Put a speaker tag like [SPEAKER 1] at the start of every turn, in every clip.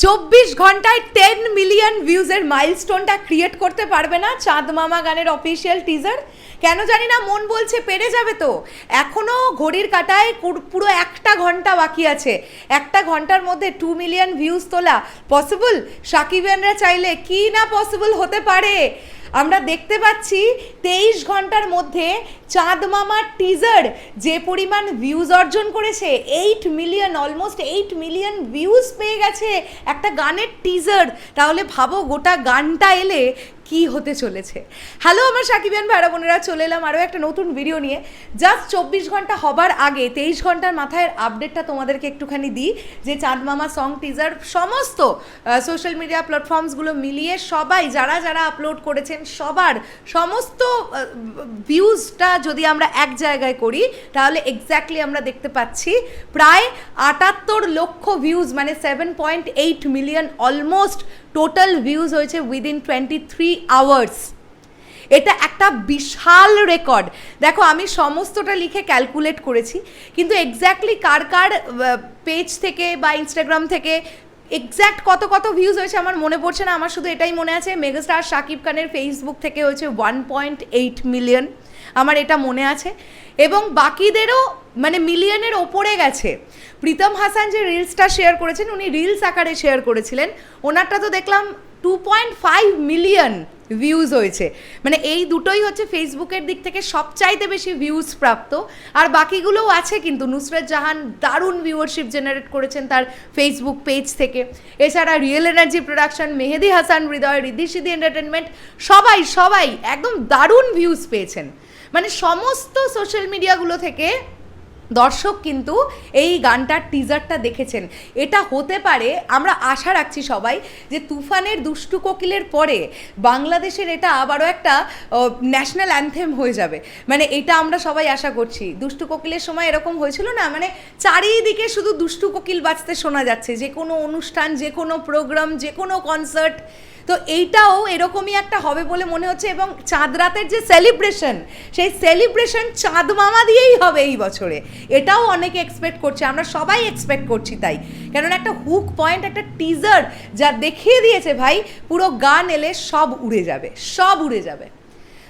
[SPEAKER 1] চব্বিশ ঘন্টায় ten million ভিউজের মাইলস্টোনটা ক্রিয়েট করতে পারবে না চাঁদ মামা গানের অফিসিয়াল টিজার কেন জানি না, মন বলছে পেরে যাবে তো। এখনও ঘড়ির কাটায় পুর- একটা ঘণ্টা বাকি আছে। একটা ঘণ্টার মধ্যে টু মিলিয়ন ভিউজ তোলা পসিবল সাকিবিয়ানরা চাইলে কি না পসিবল হতে পারে? আমরা দেখতে পাচ্ছি তেইশ ঘণ্টার মধ্যে চাঁদ মামার টিজার যে পরিমাণ ভিউজ অর্জন করেছে eight million almost eight million views পেয়ে গেছে একটা গানের টিজার তাহলে ভাবো গোটা গানটা এলে কি হতে চলেছে। হ্যালো আমার সাকিবিয়ান ভাইরা, বোনেরা, চলে এলাম আরও একটা নতুন ভিডিও নিয়ে। জাস্ট চব্বিশ ঘণ্টা হবার আগে, তেইশ ঘণ্টার মাথায় আপডেটটা তোমাদেরকে একটুখানি দিই, যে চাঁদ মামা সং টিজার সমস্ত সোশ্যাল মিডিয়া প্ল্যাটফর্মসগুলো মিলিয়ে সবাই, যারা যারা আপলোড করেছেন, সবার সমস্ত ভিউজটা যদি আমরা এক জায়গায় করি, তাহলে এক্স্যাক্টলি আমরা দেখতে পাচ্ছি প্রায় আটাত্তর লক্ষ ভিউজ মানে seven point eight million almost total views হয়েছে উইদিন টোয়েন্টি থ্রি আওয়ার্স এটা একটা বিশাল রেকর্ড দেখো, আমি সমস্তটা লিখে ক্যালকুলেট করেছি, কিন্তু এক্স্যাক্টলি কার কার পেজ থেকে বা ইনস্টাগ্রাম থেকে এক্স্যাক্ট কত কত ভিউজ হয়েছে আমার মনে পড়ছে না। আমার শুধু এটাই মনে আছে মেগাস্টার শাকিব খানের ফেসবুক থেকে হয়েছে ওয়ান পয়েন্ট এইট মিলিয়ন আমার এটা মনে আছে। এবং বাকিদেরও মানে মিলিয়নের ওপরে গেছে। প্রীতম হাসান যে রিলসটা শেয়ার করেছেন, উনি রিলস আকারে শেয়ার করেছিলেন। ওনারটা তো দেখলাম two point five million views হয়েছে। মানে এই দুটোই হচ্ছে ফেসবুকের দিক থেকে সবচাইতে বেশি ভিউজ প্রাপ্ত। আর বাকিগুলোও আছে কিন্তু, নুসরত জাহান দারুণ ভিউয়ারশিপ জেনারেট করেছেন তার ফেসবুক পেজ থেকে। এছাড়া real energy production Mehedi Hasan Hridoy Riddhi Siddhi entertainment সবাই সবাই একদম দারুণ ভিউজ পেয়েছেন। মানে সমস্ত সোশ্যাল মিডিয়াগুলো থেকে দর্শক কিন্তু এই গানটার টিজারটা দেখেছেন। এটা হতে পারে, আমরা আশা রাখছি সবাই, যে তুফানের দুষ্টু কোকিলের পরে বাংলাদেশের এটা আবারও একটা ন্যাশনাল অ্যান্থেম হয়ে যাবে। মানে এটা আমরা সবাই আশা করছি। দুষ্টু কোকিলের সময় এরকম হয়েছিল না? মানে চারিদিকে শুধু দুষ্টু কোকিল বাজতে শোনা যাচ্ছে। যে কোনো অনুষ্ঠান, যে কোনো প্রোগ্রাম যে কোনো কনসার্ট তো এইটাও এরকমই একটা হবে বলে মনে হচ্ছে এবং চাঁদ রাতের যে সেলিব্রেশন সেই সেলিব্রেশন চাঁদ মামা দিয়েই হবে এই বছরে। এটাও অনেকে এক্সপেক্ট করছে, আমরা সবাই এক্সপেক্ট করছি তাই। কেননা একটা হুক পয়েন্ট একটা টিজার যা দেখিয়ে দিয়েছে ভাই, পুরো গান এলে সব উড়ে যাবে, সব উড়ে যাবে।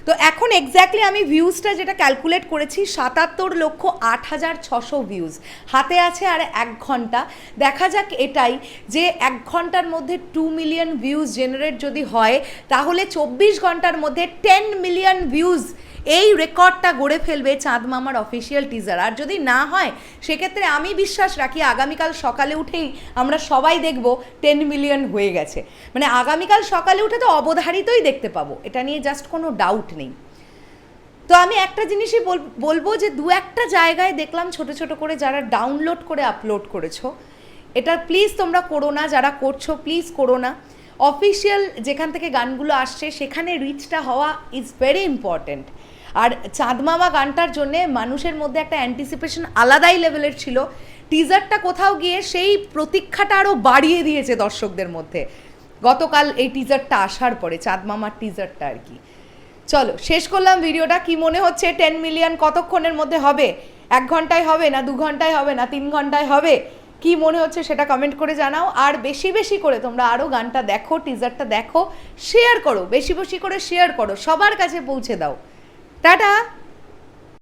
[SPEAKER 1] তো এখন এক্স্যাক্টলি আমি ভিউজটা যেটা ক্যালকুলেট করেছি, সাতাত্তর লক্ষ আট হাজার ছশো ভিউজ হাতে আছে আর এক ঘণ্টা। দেখা যাক এটাই যে এক ঘণ্টার মধ্যে টু মিলিয়ন ভিউজ জেনারেট যদি হয়, তাহলে চব্বিশ ঘণ্টার মধ্যে টেন মিলিয়ন ভিউজ এই রেকর্ডটা গড়ে ফেলবে চাঁদ মামার অফিসিয়াল টিজার আর যদি না হয়, সেক্ষেত্রে আমি বিশ্বাস রাখি আগামীকাল সকালে উঠেই আমরা সবাই দেখব টেন মিলিয়ন হয়ে গেছে। মানে আগামীকাল সকালে উঠে তো অবধারিতই দেখতে পাবো। এটা নিয়ে জাস্ট কোনো ডাউট নেই। তো আমি একটা জিনিসই বল- বলব যে দু একটা জায়গায় দেখলাম ছোট ছোট করে যারা ডাউনলোড করে আপলোড করেছ, এটা প্লিজ তোমরা করো না, যারা করছ প্লিজ করো না। অফিসিয়াল যেখান থেকে গানগুলো আসছে, সেখানে রিচটা হওয়া ইজ ভেরি ইম্পর্ট্যান্ট আর চাঁদমামা গানটার জন্যে মানুষের মধ্যে একটা অ্যান্টিসিপেশন আলাদাই লেভেলের ছিল। টিজারটা কোথাও গিয়ে সেই প্রতীক্ষাটা আরও বাড়িয়ে দিয়েছে দর্শকদের মধ্যে। গতকাল এই টিজারটা আসার পরে চাঁদমামার টিজারটা আর কি। চলো, শেষ করলাম ভিডিওটা। কি মনে হচ্ছে টেন মিলিয়ন কতক্ষণের মধ্যে হবে? এক ঘন্টায় হবে না, দু ঘন্টায় হবে না, তিন ঘন্টায় হবে? কি মনে হচ্ছে সেটা কমেন্ট করে জানাও। আর বেশি বেশি করে তোমরা আরও গানটা দেখো টিজারটা দেখো শেয়ার করো, বেশি বেশি করে শেয়ার করো, সবার কাছে পৌঁছে দাও। টাটা!